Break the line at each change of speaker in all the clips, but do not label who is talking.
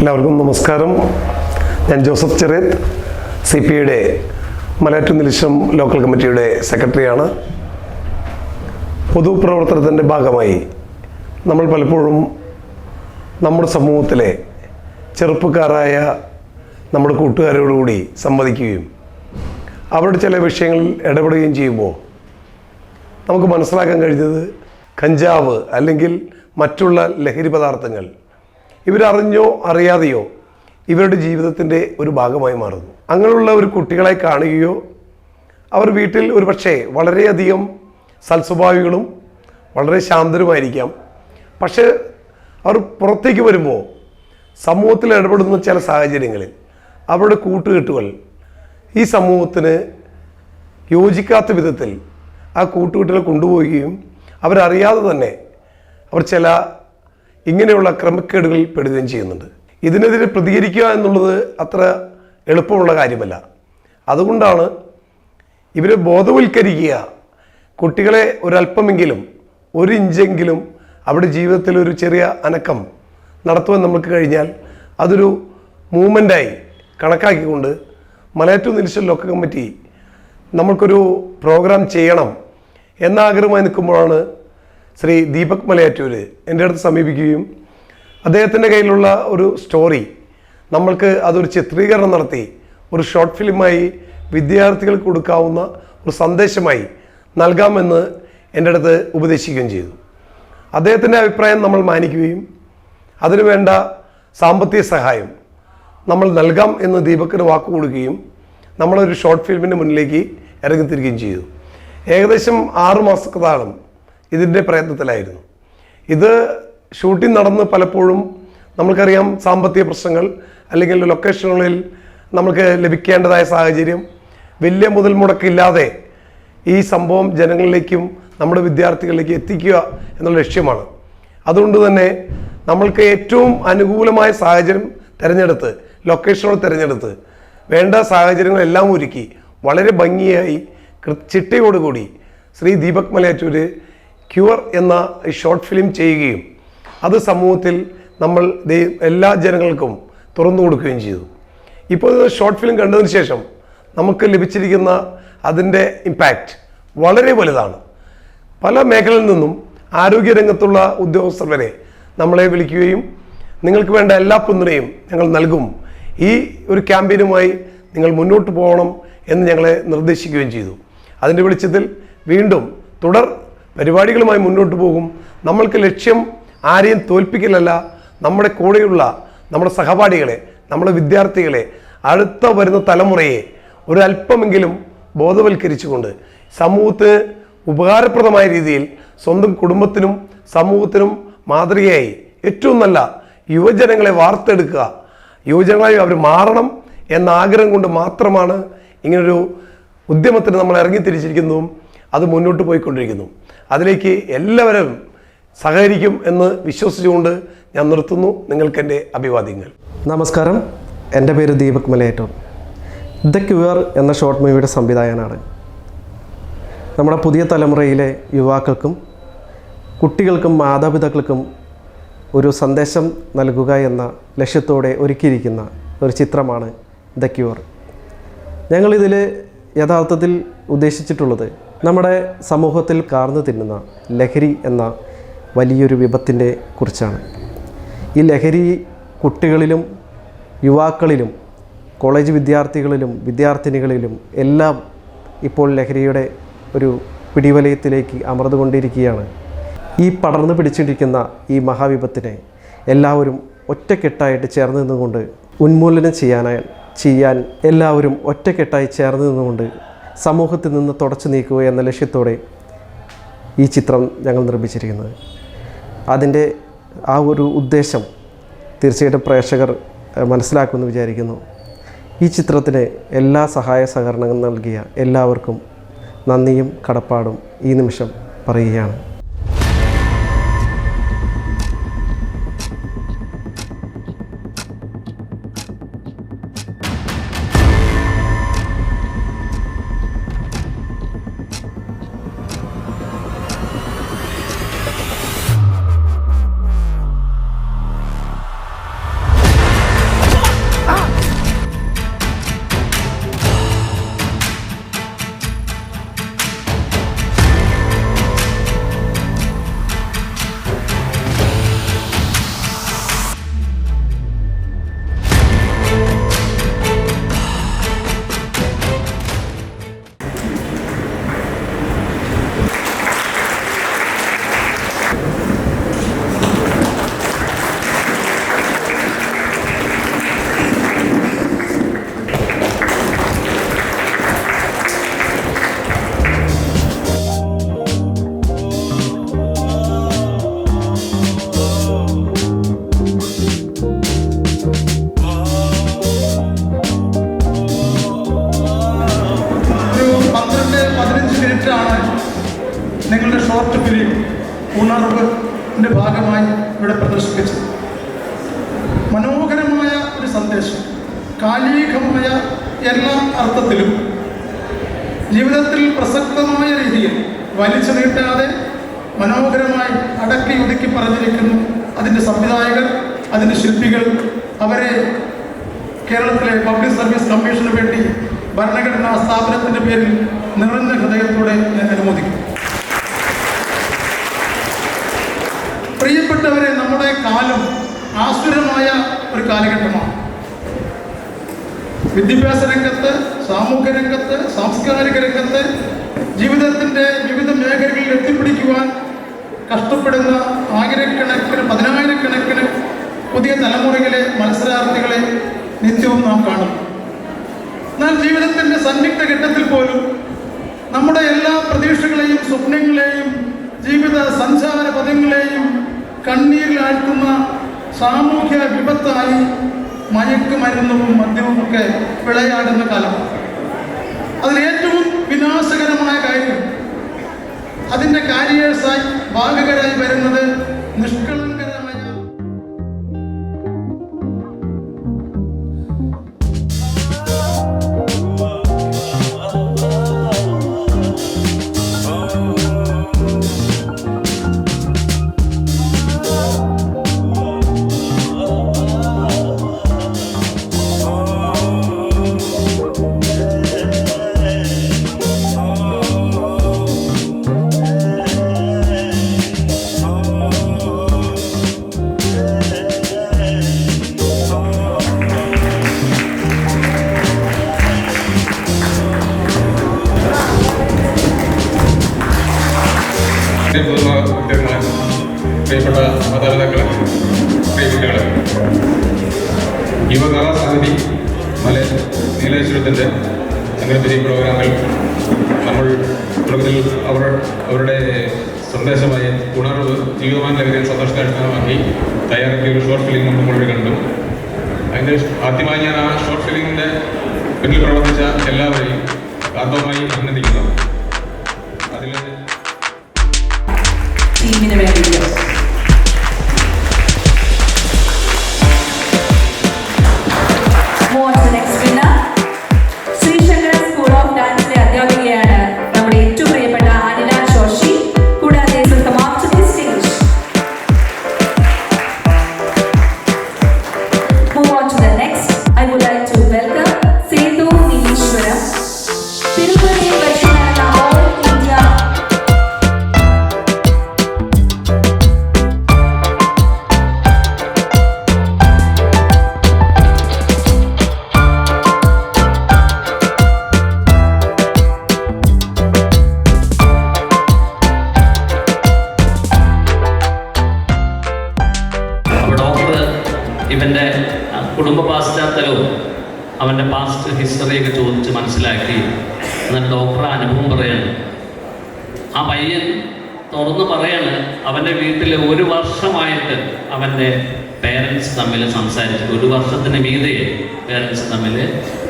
എല്ലാവർക്കും നമസ്കാരം. ഞാൻ ജോസഫ് ചെറിയത്ത് സി പി ഐയുടെ മലയാറ്റു നിലിശം ലോക്കൽ കമ്മിറ്റിയുടെ സെക്രട്ടറിയാണ്. പൊതുപ്രവർത്തനത്തിന്റെ ഭാഗമായി നമ്മൾ പലപ്പോഴും നമ്മുടെ സമൂഹത്തിലെ ചെറുപ്പക്കാരായ നമ്മുടെ കൂട്ടുകാരോടുകൂടി സംവദിക്കുകയും അവരുടെ ചില വിഷയങ്ങളിൽ ഇടപെടുകയും ചെയ്യുമ്പോൾ നമുക്ക് മനസ്സിലാക്കാൻ കഴിഞ്ഞത് കഞ്ചാവ് അല്ലെങ്കിൽ മറ്റുള്ള ലഹരി പദാർത്ഥങ്ങൾ ഇവരറിഞ്ഞോ അറിയാതെയോ ഇവരുടെ ജീവിതത്തിന്റെ ഒരു ഭാഗമായി മാറുന്നു. അങ്ങനെയുള്ള ഒരു കുട്ടികളെ കാണുകയോ അവർ വീട്ടിൽ ഒരു പക്ഷേ വളരെയധികം സൽസ്വഭാവികളും വളരെ ശാന്തരുമായിരിക്കാം. പക്ഷേ അവർ പുറത്തേക്ക് വരുമ്പോൾ സമൂഹത്തിൽ ഇടപെടുന്ന ചില സാഹചര്യങ്ങളിൽ അവരുടെ കൂട്ടുകെട്ടുകൾ ഈ സമൂഹത്തിന് യോജിക്കാത്ത വിധത്തിൽ ആ കൂട്ടുകെട്ടുകൾ കൊണ്ടുപോവുകയും അവരറിയാതെ തന്നെ അവർ ചില ഇങ്ങനെയുള്ള ക്രമക്കേടുകളിൽ പെടുകയും ചെയ്യുന്നുണ്ട്. ഇതിനെതിരെ പ്രതികരിക്കുക എന്നുള്ളത് അത്ര എളുപ്പമുള്ള കാര്യമല്ല. അതുകൊണ്ടാണ് ഇവരെ ബോധവൽക്കരിക്കുക. കുട്ടികളെ ഒരല്പമെങ്കിലും ഒരു ഇഞ്ചെങ്കിലും അവരുടെ ജീവിതത്തിൽ ഒരു ചെറിയ അനക്കം നടത്തുവാൻ നമുക്ക് കഴിഞ്ഞാൽ അതൊരു മൂവ്മെന്റായി കണക്കാക്കിക്കൊണ്ട് മലയാറ്റൂർ നിലിശൽ ലോക്കൽ കമ്മിറ്റി നമുക്കൊരു പ്രോഗ്രാം ചെയ്യണം എന്ന ആഗ്രഹമായി നിൽക്കുമ്പോഴാണ് ശ്രീ ദീപക് മലയാറ്റൂര് എന്റെ അടുത്ത് സമീപിക്കുകയും അദ്ദേഹത്തിന്റെ കയ്യിലുള്ള ഒരു സ്റ്റോറി നമ്മൾക്ക് അതൊരു ചിത്രീകരണം നടത്തി ഒരു ഷോർട്ട് ഫിലിമായി വിദ്യാർത്ഥികൾക്ക് കൊടുക്കാവുന്ന ഒരു സന്ദേശമായി നൽകാമെന്ന് എന്റെ അടുത്ത് ഉപദേശിക്കുകയും ചെയ്തു. അദ്ദേഹത്തിന്റെ അഭിപ്രായം നമ്മൾ മാനിക്കുകയും അതിനുവേണ്ട സാമ്പത്തിക സഹായം നമ്മൾ നൽകാം എന്ന് ദീപക്കിന് വാക്ക് കൊടുക്കുകയും നമ്മളൊരു ഷോർട്ട് ഫിലിമിന്റെ മുന്നിലേക്ക് ഇറങ്ങിത്തിരിക്കുകയും ചെയ്തു. ഏകദേശം ആറ് മാസക്കാലം ഇതിന്റെ പ്രയത്നത്തിലായിരുന്നു. ഇത് ഷൂട്ടിംഗ് നടന്ന് പലപ്പോഴും നമുക്കറിയാം സാമ്പത്തിക പ്രശ്നങ്ങൾ അല്ലെങ്കിൽ ലൊക്കേഷനുകളിൽ നമുക്ക് ലഭിക്കേണ്ടതായ സാഹചര്യം. വലിയ മുതൽ മുടക്കില്ലാതെ ഈ സംഭവം ജനങ്ങളിലേക്കും നമ്മുടെ വിദ്യാർത്ഥികളിലേക്ക് എത്തിക്കുക എന്നുള്ള ലക്ഷ്യമാണ്. അതുകൊണ്ട് തന്നെ നമ്മൾക്ക് ഏറ്റവും അനുകൂലമായ സാഹചര്യം തിരഞ്ഞെടുത്ത് ലൊക്കേഷനുകൾ തിരഞ്ഞെടുത്ത് വേണ്ട സാഹചര്യങ്ങളെല്ലാം ഒരുക്കി വളരെ ഭംഗിയായി കൃ- ചിട്ടയോടുകൂടി ശ്രീ ദീപക് മലയാറ്റൂര് ക്യൂർ എന്ന ഷോർട്ട് ഫിലിം ചെയ്യുകയും അത് സമൂഹത്തിൽ നമ്മൾ എല്ലാ ജനങ്ങൾക്കും തുറന്നു കൊടുക്കുകയും ചെയ്തു. ഇപ്പോൾ ഷോർട്ട് ഫിലിം കണ്ടതിന് ശേഷം നമുക്ക് ലഭിച്ചിരിക്കുന്ന അതിന്റെ ഇമ്പാക്റ്റ് വളരെ വലുതാണ്. പല മേഖലയിൽ നിന്നും ആരോഗ്യരംഗത്തുള്ള ഉദ്യോഗസ്ഥർ വരെ നമ്മളെ വിളിക്കുകയും നിങ്ങൾക്ക് വേണ്ട എല്ലാ പിന്തുണയും ഞങ്ങൾ നൽകും. ഈ ഒരു ക്യാമ്പയിനുമായി നിങ്ങൾ മുന്നോട്ട് പോകണം എന്ന് ഞങ്ങളെ നിർദ്ദേശിക്കുകയും ചെയ്തു. അതിന്റെ വെളിച്ചത്തിൽ വീണ്ടും തുടർ പരിപാടികളുമായി മുന്നോട്ട് പോകും. നമ്മൾക്ക് ലക്ഷ്യം ആരെയും തോൽപ്പിക്കലല്ല. നമ്മുടെ കൂടെയുള്ള നമ്മുടെ സഹപാഠികളെ നമ്മുടെ വിദ്യാർത്ഥികളെ അടുത്ത വരുന്ന തലമുറയെ ഒരല്പമെങ്കിലും ബോധവൽക്കരിച്ചുകൊണ്ട് സമൂഹത്തിന് ഉപകാരപ്രദമായ രീതിയിൽ സ്വന്തം കുടുംബത്തിനും സമൂഹത്തിനും മാതൃകയായി ഏറ്റവും നല്ല യുവജനങ്ങളെ വാർത്തെടുക്കുക. യുവജനങ്ങളായി അവർ മാറണം എന്ന ആഗ്രഹം കൊണ്ട് മാത്രമാണ് ഇങ്ങനൊരു ഉദ്യമത്തിന് നമ്മൾ ഇറങ്ങിത്തിരിച്ചിരിക്കുന്നതും അത് മുന്നോട്ട് പോയിക്കൊണ്ടിരിക്കുന്നു. അതിലേക്ക് എല്ലാവരും സഹകരിക്കും എന്ന് വിശ്വസിച്ചുകൊണ്ട് ഞാൻ നിർത്തുന്നു നിങ്ങൾക്കെന്റെ അഭിവാദ്യങ്ങൾ.
നമസ്കാരം. എന്റെ പേര് ദീപക് മലയേറ്റോ ദ ക്യുവർ എന്ന ഷോർട്ട് മൂവിയുടെ സംവിധായകനാണ്. നമ്മുടെ പുതിയ തലമുറയിലെ യുവാക്കൾക്കും കുട്ടികൾക്കും മാതാപിതാക്കൾക്കും ഒരു സന്ദേശം നൽകുക എന്ന ലക്ഷ്യത്തോടെ ഒരുക്കിയിരിക്കുന്ന ഒരു ചിത്രമാണ് ദ ക്യൂർ. ഞങ്ങളിതിൽ യഥാർത്ഥത്തിൽ ഉദ്ദേശിച്ചിട്ടുള്ളത് നമ്മുടെ സമൂഹത്തിൽ കാർന്നു തിന്നുന്ന ലഹരി എന്ന വലിയൊരു വിപത്തിന്റെ കുറിച്ചാണ്. ഈ ലഹരി കുട്ടികളിലും യുവാക്കളിലും കോളേജ് വിദ്യാർത്ഥികളിലും വിദ്യാർത്ഥിനികളിലും എല്ലാം ഇപ്പോൾ ലഹരിയുടെ ഒരു പിടിവലയത്തിലേക്ക് അമർന്നുകൊണ്ടിരിക്കുകയാണ്. ഈ പടർന്നു പിടിച്ചിരിക്കുന്ന ഈ മഹാവിപത്തിനെ എല്ലാവരും ഒറ്റക്കെട്ടായിട്ട് ചേർന്ന് നിന്നുകൊണ്ട് ഉന്മൂലനം ചെയ്യാനായി ചെയ്യാൻ എല്ലാവരും ഒറ്റക്കെട്ടായി ചേർന്ന് നിന്നുകൊണ്ട് സമൂഹത്തിൽ നിന്ന് തുടച്ചു നീക്കുക എന്ന ലക്ഷ്യത്തോടെ ഈ ചിത്രം ഞങ്ങൾ നിർമ്മിച്ചിരിക്കുന്നത്. അതിന്റെ ആ ഒരു ഉദ്ദേശം തീർച്ചയായിട്ടും പ്രേക്ഷകർ മനസ്സിലാക്കുമെന്ന് വിചാരിക്കുന്നു. ഈ ചിത്രത്തിന് എല്ലാ സഹായ സഹകരണങ്ങളും നൽകിയ എല്ലാവർക്കും നന്ദിയും കടപ്പാടും ഈ നിമിഷം പറയുകയാണ്.
മിനിറ്റാണ് നിങ്ങളുടെ ഷോർട്ട് ഫിലിം ഉണർവിന്റെ ഭാഗമായി ഇവിടെ പ്രദർശിപ്പിച്ചത് മനോഹരമായ ഒരു സന്ദേശം കാലികമായ എല്ലാ അർത്ഥത്തിലും ജീവിതത്തിൽ പ്രസക്തമായ രീതിയിൽ വലിച്ചു നീട്ടാതെ മനോഹരമായി അടക്കി ഒതുക്കി പറഞ്ഞിരിക്കുന്നു അതിന്റെ സംവിധായകർ അതിന്റെ ശില്പികൾ. അവരെ കേരളത്തിലെ പബ്ലിക് സർവീസ് കമ്മീഷന് വേണ്ടി ഭരണഘടനാ സ്ഥാപനത്തിന്റെ പേരിൽ നിറഞ്ഞ ഹൃദയത്തോടെ ഞാൻ അനുമോദിക്കും. പ്രിയപ്പെട്ടവരെ നമ്മുടെ കാലം ആസുരമായ ഒരു കാലഘട്ടമാണ്. വിദ്യാഭ്യാസ രംഗത്ത് സാമൂഹ്യ രംഗത്ത് സാംസ്കാരിക രംഗത്ത് ജീവിതത്തിന്റെ വിവിധ മേഖലകളിൽ എത്തിപ്പിടിക്കുവാൻ കഷ്ടപ്പെടുന്ന ആയിരക്കണക്കിന് പതിനായിരക്കണക്കിന് പുതിയ തലമുറയിലെ മത്സരാർത്ഥികളെ നിത്യവും നാം കാണും എന്നാൽ ജീവിതത്തിന്റെ സന്നിഗ്ധ ഘട്ടത്തിൽ പോലും നമ്മുടെ എല്ലാ പ്രതീക്ഷകളെയും സ്വപ്നങ്ങളെയും ജീവിത സഞ്ചാര പദങ്ങളെയും കണ്ണീരിലാഴ്ത്തുന്ന സാമൂഹ്യ വിപത്തായി മയക്കുമരുന്നും മദ്യവും ഒക്കെ വിളയാടുന്ന കാലം. അതിലേറ്റവും വിനാശകരമായ കാര്യം അതിന്റെ കാരിയേഴ്സായി ഭാഗകരായി വരുന്നത് നിഷ്കളങ്കരമായ
മാതാപിതാക്കളെ പ്രിയകുട്ടികളെ യുവകലാസാഹിതി മല നീലേശ്വരത്തിന്റെ സംഘടിപ്പിച്ച ഈ പ്രോഗ്രാമിൽ നമ്മൾ തുടക്കത്തിൽ അവർ അവരുടെ സന്ദേശമായ ഉണർവ് ജീവിതമാൻ ലഹരിയെ സന്തോഷകരമാക്കി തയ്യാറാക്കിയ ഒരു ഷോർട്ട് ഫിലിം നമ്മൾ മുഴുവൻ കണ്ടു. അതിന്റെ ആദ്യമായി ഞാൻ ആ ഷോർട്ട് ഫിലിമിന്റെ പിന്നിൽ പ്രവർത്തിച്ച എല്ലാവരെയും ആത്മമായി അഭിനന്ദിക്കുന്നു.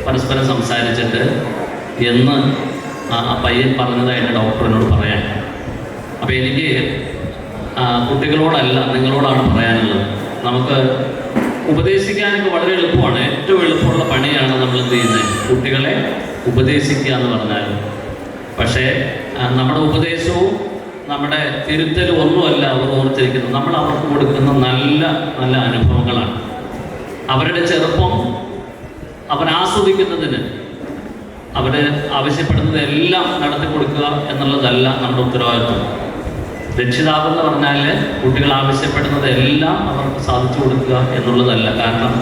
പരസ്പരം സംസാരിച്ചിട്ട് എന്ന് ആ പയ്യൻ പറഞ്ഞതായിട്ട് ഡോക്ടറിനോട് പറയാൻ. അപ്പോൾ എനിക്ക് കുട്ടികളോടല്ല നിങ്ങളോടാണ് പറയാനുള്ളത്. നമുക്ക് ഉപദേശിക്കാനൊക്കെ വളരെ എളുപ്പമാണ്. ഏറ്റവും എളുപ്പമുള്ള പണിയാണ് നമ്മൾ എന്ത് ചെയ്യുന്നത്? കുട്ടികളെ ഉപദേശിക്കുക എന്ന് പറഞ്ഞാൽ. പക്ഷേ നമ്മുടെ ഉപദേശവും നമ്മുടെ തിരുത്തലും ഒന്നുമല്ല അവർ ഓർത്തിരിക്കുന്നത്. നമ്മൾ അവർക്ക് കൊടുക്കുന്ന നല്ല നല്ല അനുഭവങ്ങളാണ്. അവരുടെ ചെറുപ്പം അവർ ആസ്വദിക്കുന്നതിന് അവർ ആവശ്യപ്പെടുന്നതെല്ലാം നടത്തി കൊടുക്കുക എന്നുള്ളതല്ല നമ്മുടെ ഉത്തരവാദിത്വം. രക്ഷിതാവ് എന്ന് പറഞ്ഞാൽ കുട്ടികൾ ആവശ്യപ്പെടുന്നതെല്ലാം അവർക്ക് സാധിച്ചു കൊടുക്കുക എന്നുള്ളതല്ല. കാരണം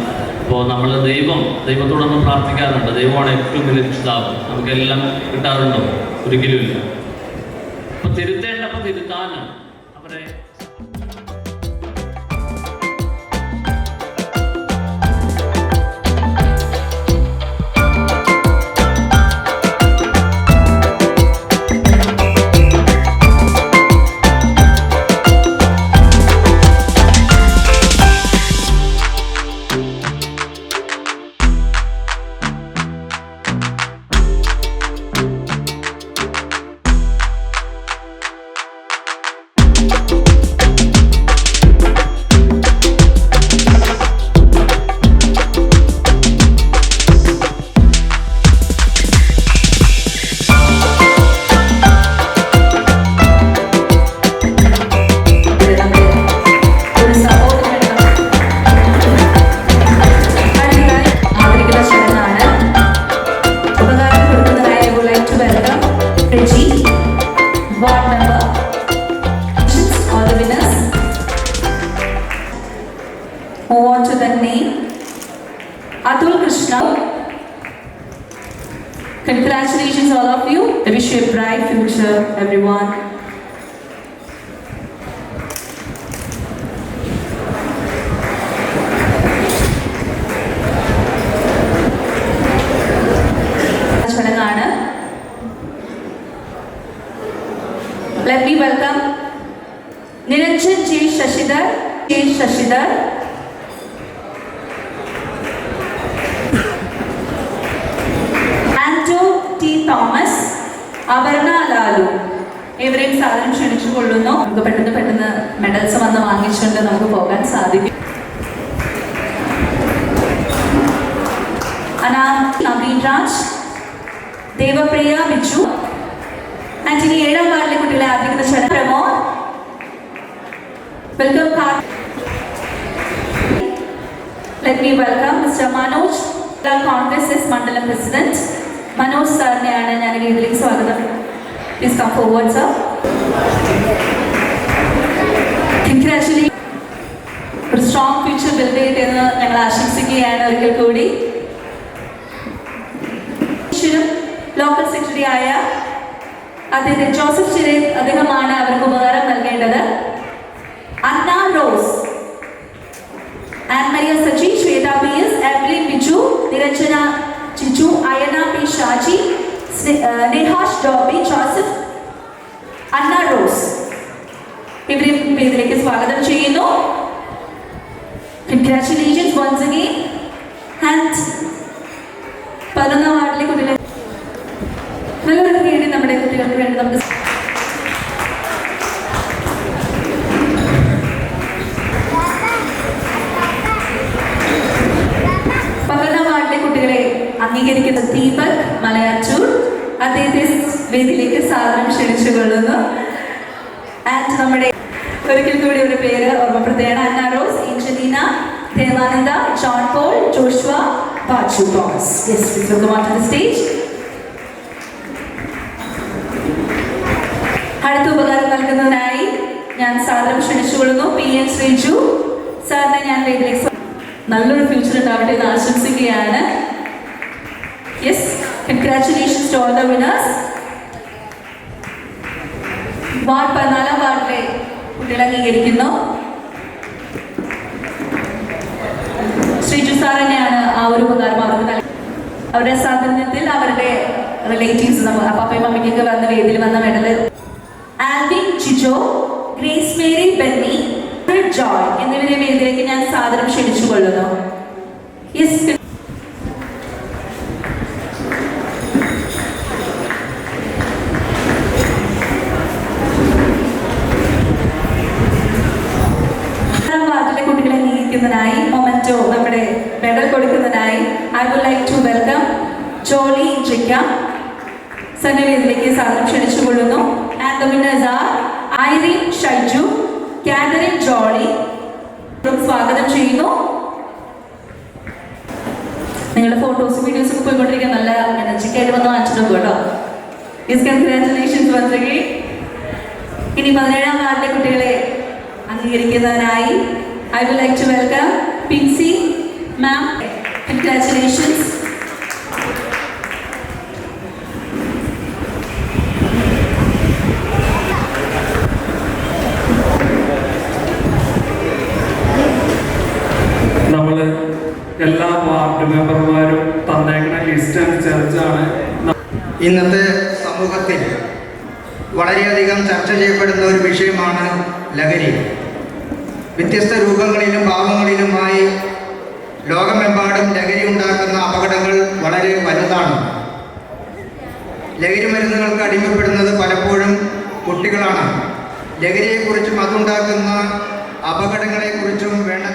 ഇപ്പോൾ നമ്മൾ ദൈവം ദൈവത്തോടൊന്നും പ്രാർത്ഥിക്കാറുണ്ട്. ദൈവമാണ് ഏറ്റവും വലിയ രക്ഷിതാവ്. നമുക്കെല്ലാം കിട്ടാറുണ്ടോ? ഒരിക്കലുമില്ല അപ്പൊ തിരുത്തേണ്ടപ്പോൾ തിരുത്താനും അവരെ
വാങ്ങിച്ചുകൊണ്ട് നമുക്ക് പോകാൻ സാധിക്കും. അനാ നവീൻ രാജ് ദേവപ്രിയ ബിജു. ആൻഡ് ഇനി ഏഴാം വാർഡിലെ കുട്ടികളെ ആദരിക്കുന്ന ചടങ്ങ് Pramod. Welcome car let me welcome Mr. Manoj, Congress S മണ്ഡലം പ്രസിഡന്റ്. മനോജ് സാറിനെയാണ് ഞാൻ ഇതിലേക്ക് സ്വാഗതം. Please come forward sir congratulation ഒരു സ്ട്രോങ് ഫ്യൂച്ചർ ബിൽഡ് ചെയ്യട്ടെ ഞങ്ങൾ ആശംസിക്കുകയാണ് ഒരിക്കൽ കൂടി. ലോക്കൽ സെക്രട്ടറി ആയ അദ്ദേഹത്തെ ജോസഫ് ചിരേ അദ്ദേഹമാണ് അവർക്ക് ഉപകാരം നൽകേണ്ടത്. Anna Rose and Maria Saji Shwetha P S Evlin Biju Niranjana Chiju Ayana P Shaji Nehash Dobi Joseph Anna Rose. ഇവരെ പേജിലേക്ക് സ്വാഗതം ചെയ്യുന്നു. കൺഗ്രാറ്റുലേഷൻസ് വൺസ് അഗെയിൻ ആൻഡ് പതിനൊന്നാം വാർഡിലെ കുട്ടികളെ നല്ലൊരു വേണ്ടി നമ്മുടെ കുട്ടികൾക്ക് വേണ്ടി നമുക്ക് വാർഡിലെ കുട്ടികളെ അംഗീകരിക്കുന്ന ദീപക് മലയാറ്റൂർ അദ്ദേഹത്തെ വേദിയിലേക്ക് സാധനം ക്ഷണിച്ചു കൊള്ളുന്നു ആൻഡ് നമ്മുടെ പേര് ഓർമ്മപ്പെടുത്തുകയാണ്. Anna Rose Angelina Devananda John Paul Joshua Pachu Thomas. Yes on the stage അടുത്ത ഉപകാരം നൽകുന്നതിനായി ഞാൻ സാധനം ക്ഷണിച്ചുകൊള്ളുന്നു. പി എൻ ശ്രീജു സാറിനെ ഞാൻ നല്ലൊരു ഫ്യൂച്ചർ ഉണ്ടാവട്ടെ എന്ന് ആശംസിക്കുകയാണ്. Yes congratulations to all the winners ward പതിനാലാം വാർഡിലെ കുട്ടികളെ അംഗീകരിക്കുന്നു ശ്രീജു സാർ തന്നെയാണ് ആ ഒരു ഉപകാരം അവർക്ക് അവരുടെ സാധനത്തിൽ അവരുടെ റിലേറ്റീവ്സ് നമ്മൾ അപ്പാപ്പയും അമ്മയ്ക്കൊക്കെ വന്ന വേദിയിൽ വന്ന medal Alvin Chijo Grace Mary Benny Joy എന്നിവരെ വേദിയിലേക്ക് ഞാൻ സാധനം ക്ഷണിച്ചു കൊള്ളുന്നു കുട്ടികളെ അംഗീകരിക്കുന്നതിനായി മൊമെന്റോ നമ്മുടെ മെഡൽ കൊടുക്കുന്നതിനായി I would like to welcome Jolly ജിക്ക സന്നവേദിയിലേക്ക് സാധനം ക്ഷണിച്ചു കൊള്ളുന്നു. And the winners are Irene Shaiju Catherine Jolly സ്വാഗതം ചെയ്യുന്നു. നിങ്ങളുടെ ഫോട്ടോസ് വീഡിയോസ് ഒക്കെ പോയിക്കൊണ്ടിരിക്കാൻ നല്ല എനർജിക്കായിട്ട് വന്ന് വാങ്ങിച്ചിട്ടുണ്ട് കേട്ടോ. ഇസ് കൺഗ്രാറ്റുലേഷൻസ് വന്നെങ്കിൽ ഇനി പതിനേഴാം വാർഡിലെ കുട്ടികളെ അംഗീകരിക്കുന്നതിനായി I would like to welcome Pinksy, ma'am. Congratulations.
നമ്മൾ എല്ലാ വാർഡ് മെമ്പർമാരും തന്നേക്കുന്ന ലിസ്റ്റ് അനുസരിച്ചാണ്
ഇന്നത്തെ സമൂഹത്തിൽ വളരെയധികം ചർച്ച ചെയ്യപ്പെടുന്ന ഒരു വിഷയമാണ് ലഹരി വ്യത്യസ്ത രൂപങ്ങളിലും ഭാവങ്ങളിലുമായി ലോകമെമ്പാടും ലഹരി ഉണ്ടാക്കുന്ന അപകടങ്ങൾ വളരെ വലുതാണ്. ലഹരി മരുന്നുകൾക്ക് അടിമപ്പെടുന്നത് പലപ്പോഴും കുട്ടികളാണ്. ലഹരിയെക്കുറിച്ചും അതുണ്ടാക്കുന്ന അപകടങ്ങളെക്കുറിച്ചും വേണ്ട